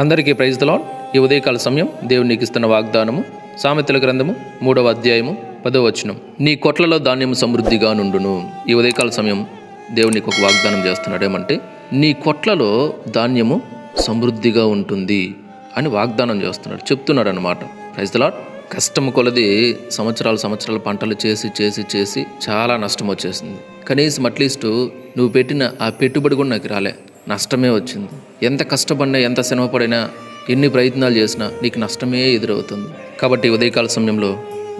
అందరికీ praise the Lord ఈ ఉదయకాల సమయం దేవునికి ఇస్తున్న వాగ్దానము సామెతల గ్రంథము మూడవ అధ్యాయము పదవ వచనం. నీ కొట్లలో ధాన్యం సమృద్ధిగా నుండును. ఈ ఉదయకాల సమయం దేవునికి ఒక వాగ్దానం చేస్తున్నాడు. ఏమంటే నీ కొట్లలో ధాన్యము సమృద్ధిగా ఉంటుంది అని వాగ్దానం చేస్తున్నాడు. చెప్తున్నాడు అనమాట ప్రైజ్ దలాడ్ కష్టం కొలది సంవత్సరాలు సంవత్సరాలు పంటలు చేసి చేసి చేసి చాలా నష్టం వచ్చేసింది. కనీసం అట్లీస్ట్ నువ్వు పెట్టిన ఆ పెట్టుబడి కూడా నాకు రాలే. నష్టమే వచ్చింది. ఎంత కష్టపడినా ఎంత శ్రమపడినా ఎన్ని ప్రయత్నాలు చేసినా నీకు నష్టమే ఎదురవుతుంది. కాబట్టి ఉదయకాల సమయంలో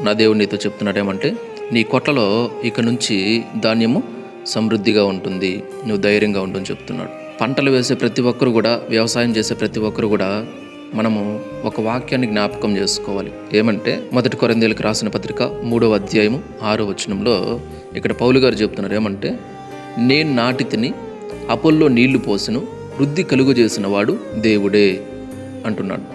నా దేవుడు నీతో చెప్తున్నాడేమంటే నీ కొట్లలో ఇక నుంచి ధాన్యము సమృద్ధిగా ఉంటుంది. నువ్వు ధైర్యంగా ఉంటుంది చెప్తున్నాడు. పంటలు వేసే ప్రతి ఒక్కరు కూడా వ్యవసాయం చేసే ప్రతి ఒక్కరు కూడా మనము ఒక వాక్యాన్ని జ్ఞాపకం చేసుకోవాలి. ఏమంటే మొదటి కొరందేలకు రాసిన పత్రిక మూడవ అధ్యాయము ఆరో వచనంలో ఇక్కడ పౌలు గారు చెప్తున్నారు. ఏమంటే నేను నాటి తిని అపోల్లో నీళ్ళు పోసను వృద్ధి కలుగు చేసిన వాడు దేవుడే అంటున్నాడు.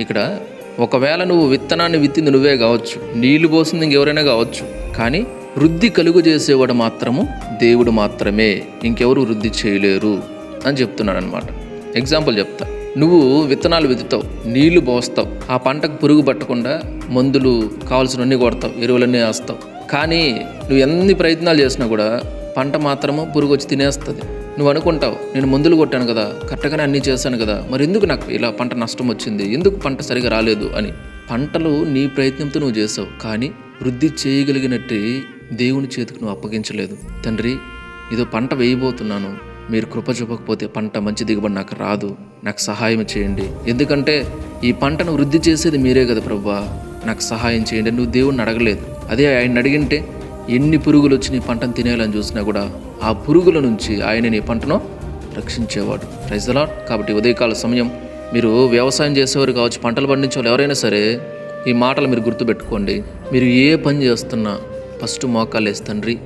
ఇక్కడ ఒకవేళ నువ్వు విత్తనాన్ని విత్తింది నువ్వే కావచ్చు నీళ్ళు పోసింది ఇంకెవరైనా కావచ్చు కానీ వృద్ధి కలుగు చేసేవాడు మాత్రము దేవుడు మాత్రమే ఇంకెవరు వృద్ధి చేయలేరు అని చెప్తున్నాడు అనమాట ఎగ్జాంపుల్ చెప్తా. నువ్వు విత్తనాలు విత్తుతావు నీళ్ళు పోస్తావు ఆ పంటకు పురుగు పట్టకుండా మందులు కావాల్సినవన్నీ కొడతావు ఎరువులన్నీ వేస్తావు. కానీ నువ్వు ఎన్ని ప్రయత్నాలు చేసినా కూడా పంట మాత్రము పురుగు వచ్చి తినేస్తుంది. నువ్వు అనుకుంటావు నేను మందులు కొట్టాను కదా కరెక్ట్గానే అన్నీ చేశాను కదా మరి ఎందుకు నాకు ఇలా పంట నష్టం వచ్చింది ఎందుకు పంట సరిగా రాలేదు అని. పంటలు నీ ప్రయత్నంతో నువ్వు చేసావు కానీ వృద్ధి చేయగలిగినట్టు దేవుని చేతికి నువ్వు అప్పగించలేదు. తండ్రి ఇదో పంట వేయబోతున్నాను మీరు కృప చూపకపోతే పంట మంచి దిగుబడి నాకు రాదు నాకు సహాయం చేయండి. ఎందుకంటే ఈ పంటను వృద్ధి చేసేది మీరే కదా ప్రవ్వా నాకు సహాయం చేయండి నువ్వు దేవుణ్ణి అడగలేదు. అదే ఆయన అడిగింటే ఎన్ని పురుగులు వచ్చి నీ పంటను తినేయాలని చూసినా కూడా ఆ పురుగుల నుంచి ఆయన నీ పంటను రక్షించేవాడు. ప్రైజలా కాబట్టి ఉదయకాల సమయం మీరు వ్యవసాయం చేసేవారు కావచ్చు పంటలు పండించే ఎవరైనా సరే ఈ మాటలు మీరు గుర్తుపెట్టుకోండి. మీరు ఏ పని చేస్తున్నా ఫస్ట్ మోకాలు వేసి తండ్రి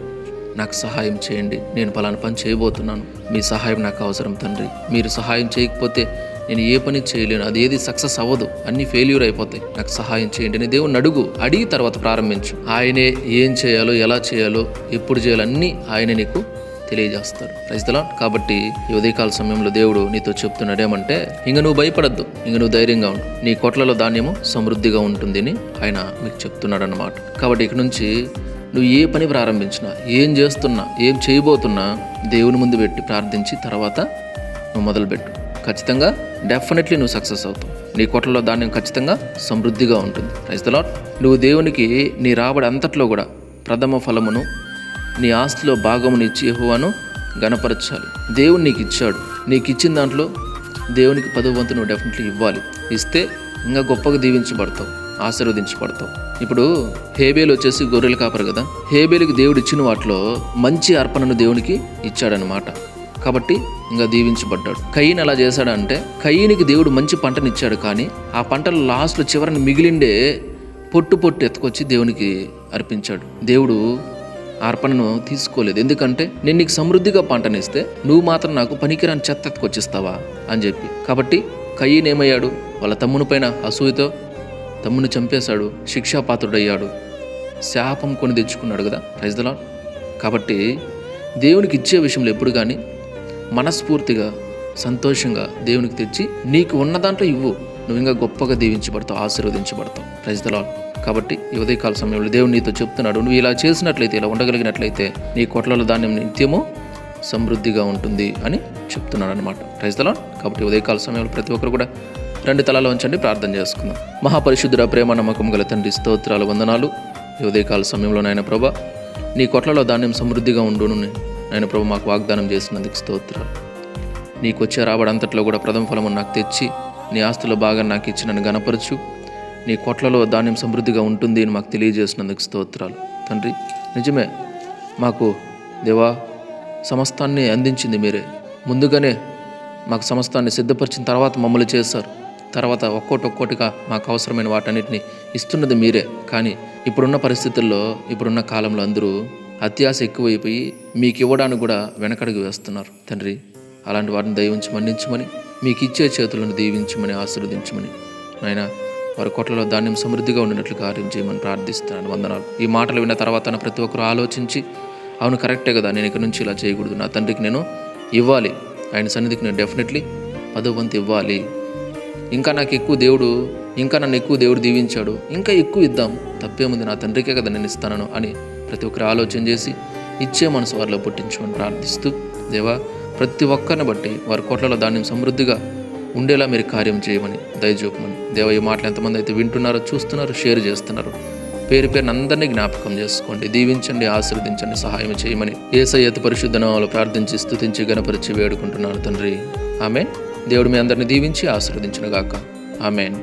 నాకు సహాయం చేయండి. నేను పలానా పని చేయబోతున్నాను. మీ సహాయం నాకు అవసరం తండ్రి. మీరు సహాయం చేయకపోతే నేను ఏ పని చేయలేను అది ఏది సక్సెస్ అవ్వదు. అన్ని ఫెయిల్యూర్ అయిపోతాయి. నాకు సహాయం చేయండి అని దేవుని అడుగు. అడిగి తర్వాత ప్రారంభించు. ఆయనే ఏం చేయాలో ఎలా చేయాలో ఎప్పుడు చేయాలో అన్నీ ఆయన నీకు తెలియజేస్తాడు. రైతులా కాబట్టి ఈ ఉదయకాల సమయంలో దేవుడు నీతో చెప్తున్నాడు ఏమంటే ఇంక నువ్వు భయపడద్దు. ఇంక నువ్వు ధైర్యంగా ఉండు. నీ కొట్లలో ధాన్యము సమృద్ధిగా ఉంటుంది అని ఆయన మీకు చెప్తున్నాడనమాట కాబట్టి ఇక నుంచి నువ్వు ఏ పని ప్రారంభించినా ఏం చేస్తున్నా ఏం చేయబోతున్నా దేవుని ముందు పెట్టి ప్రార్థించి తర్వాత నువ్వు మొదలుపెట్టు. ఖచ్చితంగా డెఫినెట్లీ నువ్వు సక్సెస్ అవుతావు. నీ కొట్లలో ధాన్యం ఖచ్చితంగా సమృద్ధిగా ఉంటుంది. రైతులా నువ్వు దేవునికి నీ రాబడి అంతట్లో కూడా ప్రథమ ఫలమును నీ ఆస్తిలో భాగమును ఇచ్చి యెహోవాను గణపరచాలి. దేవుడు నీకు ఇచ్చాడు. నీకు ఇచ్చిన దాంట్లో దేవునికి పదో వంతు నువ్వు డెఫినెట్లీ ఇవ్వాలి. ఇస్తే ఇంకా గొప్పగా దీవించబడతావు ఆశీర్వదించబడతావు. ఇప్పుడు హేబేలు వచ్చేసి గొర్రెలు కాపరు కదా. హేబేలుకి దేవుడు ఇచ్చిన వాటిలో మంచి అర్పణను దేవునికి ఇచ్చాడనమాట కాబట్టి ఇంకా దీవించబడ్డాడు. కయ్యని అలా చేశాడంటే కయ్యనికి దేవుడు మంచి పంటనిచ్చాడు కానీ ఆ పంటలు లాస్ట్లో చివరిని మిగిలిండే పొట్టు పొట్టు ఎత్తుకొచ్చి దేవునికి అర్పించాడు. దేవుడు అర్పణను తీసుకోలేదు. ఎందుకంటే నేను నీకు సమృద్ధిగా పంటనిస్తే నువ్వు మాత్రం నాకు పనికిరాని చెత్త ఎత్తుకొచ్చిస్తావా అని చెప్పి. కాబట్టి కయ్యన్ ఏమయ్యాడు? వాళ్ళ తమ్ముని పైన అసూయతో తమ్ముని చంపేశాడు. శిక్షాపాత్రుడయ్యాడు. శాపం కొని తెచ్చుకున్నాడు కదా. రైతులా కాబట్టి దేవునికి ఇచ్చే విషయంలో ఎప్పుడు కానీ మనస్ఫూర్తిగా సంతోషంగా దేవునికి తెచ్చి నీకు ఉన్న దాంట్లో ఇవ్వు. నువ్వు ఇంకా గొప్పగా దీవించబడతావు ఆశీర్వదించబడతావు. రైతులా కాబట్టి ఈ ఉదయకాల సమయంలో దేవుడు నీతో చెప్తున్నాడు నువ్వు ఇలా చేసినట్లయితే ఇలా ఉండగలిగినట్లయితే నీ కొట్లలో ధాన్యం నిత్యము సమృద్ధిగా ఉంటుంది అని చెప్తున్నాడు అనమాట రైతులా కాబట్టి ఉదయకాల సమయంలో ప్రతి ఒక్కరు కూడా రెండు తలాలు ఉంచండి ప్రార్థన చేసుకుందాం. మహాపరిశుద్ధుర ప్రేమ నమ్మకం గల తండ్రి స్తోత్రాలు వందనాలు. ఈ ఉదయకాల సమయంలో నాయన ప్రభా నీ కొట్లలో ధాన్యం సమృద్ధిగా ఉండును. నేను ప్రభు మాకు వాగ్దానం చేసినందుకు స్తోత్రాలు. నీకు వచ్చే రాబడంతట్లో కూడా ప్రథమ ఫలము నాకు తెచ్చి నీ ఆస్తుల బాగా నాకు ఇచ్చి నన్ను గనపరచు నీ కొట్లలో ధాన్యం సమృద్ధిగా ఉంటుంది అని మాకు తెలియజేసినందుకు స్తోత్రాలు. తండ్రి నిజమే మాకు దేవా సమస్తాన్ని అందించింది మీరే. ముందుగానే మాకు సమస్తాన్ని సిద్ధపరిచిన తర్వాత మమ్మల్ని చేశారు. తర్వాత ఒక్కోటి ఒక్కోటిగా మాకు అవసరమైన వాటన్నిటిని ఇస్తున్నది మీరే. కానీ ఇప్పుడున్న పరిస్థితుల్లో ఇప్పుడున్న కాలంలో అందరూ అత్యాశ ఎక్కువైపోయి మీకు ఇవ్వడానికి కూడా వెనకడుగు వేస్తున్నారు. తండ్రి అలాంటి వాటిని దయవించి మన్నించమని మీకు ఇచ్చే చేతులను దీవించమని ఆశీర్వదించమని. నాయన వారి కొట్లలో ధాన్యం సమృద్ధిగా ఉండినట్లు కార్యం చేయమని ప్రార్థిస్తున్నాను. వందనాలు. ఈ మాటలు విన్న తర్వాత నా ప్రతి ఒక్కరు ఆలోచించి అవును కరెక్టే కదా నేను ఇక్కడ నుంచి ఇలా చేయకూడదు. నా తండ్రికి నేను ఇవ్వాలి. ఆయన సన్నిధికి నేను డెఫినెట్లీ పదో వంతు ఇవ్వాలి. ఇంకా నాకు ఎక్కువ దేవుడు ఇంకా నన్ను ఎక్కువ దేవుడు దీవించాడు. ఇంకా ఎక్కువ ఇద్దాం. తప్పేముంది నా తండ్రికే కదా నేను ఇస్తాను అని ప్రతి ఒక్కరు ఆలోచన చేసి ఇచ్చే మనసు వారిలో పుట్టించుకొని ప్రార్థిస్తూ దేవా ప్రతి ఒక్కరిని బట్టి వారి కోట్లలో ధాన్యం సమృద్ధిగా ఉండేలా మీరు కార్యం చేయమని దయచూపమని. దేవ ఈ మాటలు ఎంతమంది అయితే వింటున్నారో చూస్తున్నారో షేర్ చేస్తున్నారు పేరు పేరుని అందరినీ జ్ఞాపకం చేసుకోండి. దీవించండి ఆశీర్వదించండి సహాయం చేయమని ఏసయ్యత పరిశుద్ధ నామాలు ప్రార్థించి స్థుతించి గణపరిచి వేడుకుంటున్నాను తండ్రి. ఆమె దేవుడు మీ అందరిని దీవించి ఆశీర్వదించిన గాక. ఆమెన్.